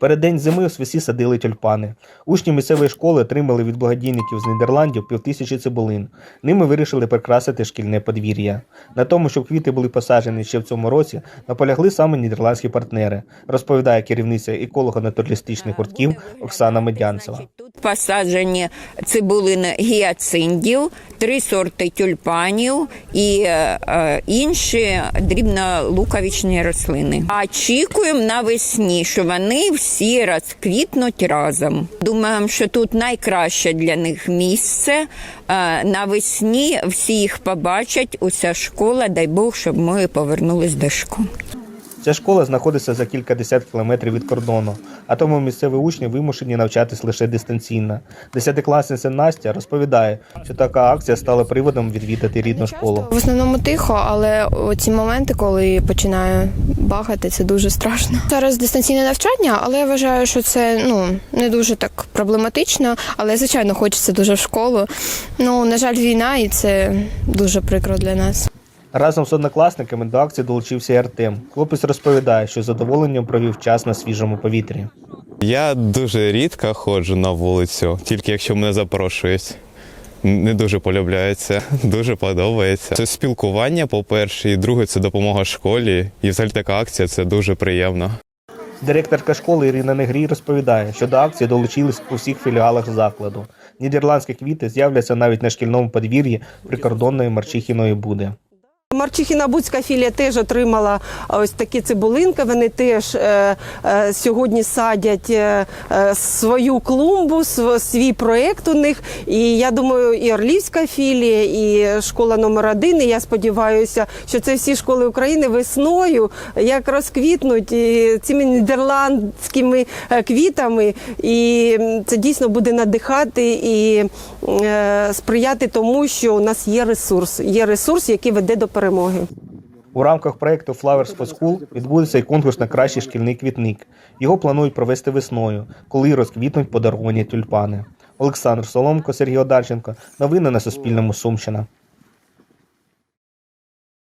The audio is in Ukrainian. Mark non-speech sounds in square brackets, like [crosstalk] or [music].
Перед день зими у свісі садили тюльпани. Учні місцевої школи отримали від благодійників з Нідерландів півтисячі цибулин. Ними вирішили прикрасити шкільне подвір'я. На тому, щоб квіти були посаджені ще в цьому році, наполягли саме нідерландські партнери, розповідає керівниця еколого-натуралістичних гуртків Оксана Медянцева. Тут посаджені цибулини гіацинтів, три сорти тюльпанів і е, е, інші дрібнолуковичні рослини. Очікуємо навесні, що вони всі розквітнуть разом. Думаємо, що тут найкраще для них місце. Е, навесні всі їх побачать, уся школа, дай Бог, щоб ми повернулись до школи. Ця школа знаходиться за кілька десятків кілометрів від кордону, а тому місцеві учні вимушені навчатись лише дистанційно. Десятикласниця Настя розповідає, що така акція стала приводом відвідати рідну школу. В основному тихо, але ці моменти, коли починаю бахати, це дуже страшно. Зараз дистанційне навчання, але я вважаю, що це ну не дуже так проблематично. Але звичайно хочеться дуже в школу. Ну на жаль, війна, і це дуже прикро для нас. Разом з однокласниками до акції долучився і Артем. Хлопець розповідає, що з задоволенням провів час на свіжому повітрі. Я дуже рідко ходжу на вулицю, тільки якщо мене запрошують. Не дуже полюбляється, [laughs] дуже подобається. Це спілкування, по-перше, і друге, це допомога школі. І взагалі така акція це дуже приємно. Директорка школи Ірина Негрій розповідає, що до акції долучились у всіх філіалах закладу. Нідерландські квіти з'являться навіть на шкільному подвір'ї прикордонної Марчихіної Буди. Марчихіна Буцька філія теж отримала ось такі цибулинки. Вони теж е, е, сьогодні садять е, свою клумбу, св- свій проєкт у них. І я думаю, і Орлівська філія, і школа номер один. І я сподіваюся, що це всі школи України весною як розквітнуть і цими нідерландськими квітами. І це дійсно буде надихати і сприяти тому, що у нас є ресурс. Є ресурс, який веде до перемоги. У рамках проєкту Flowers for School відбудеться й конкурс на кращий шкільний квітник. Його планують провести весною, коли розквітнуть подаровані тюльпани. Олександр Соломко, Сергій Одарченко. Новини на Суспільному. Сумщина.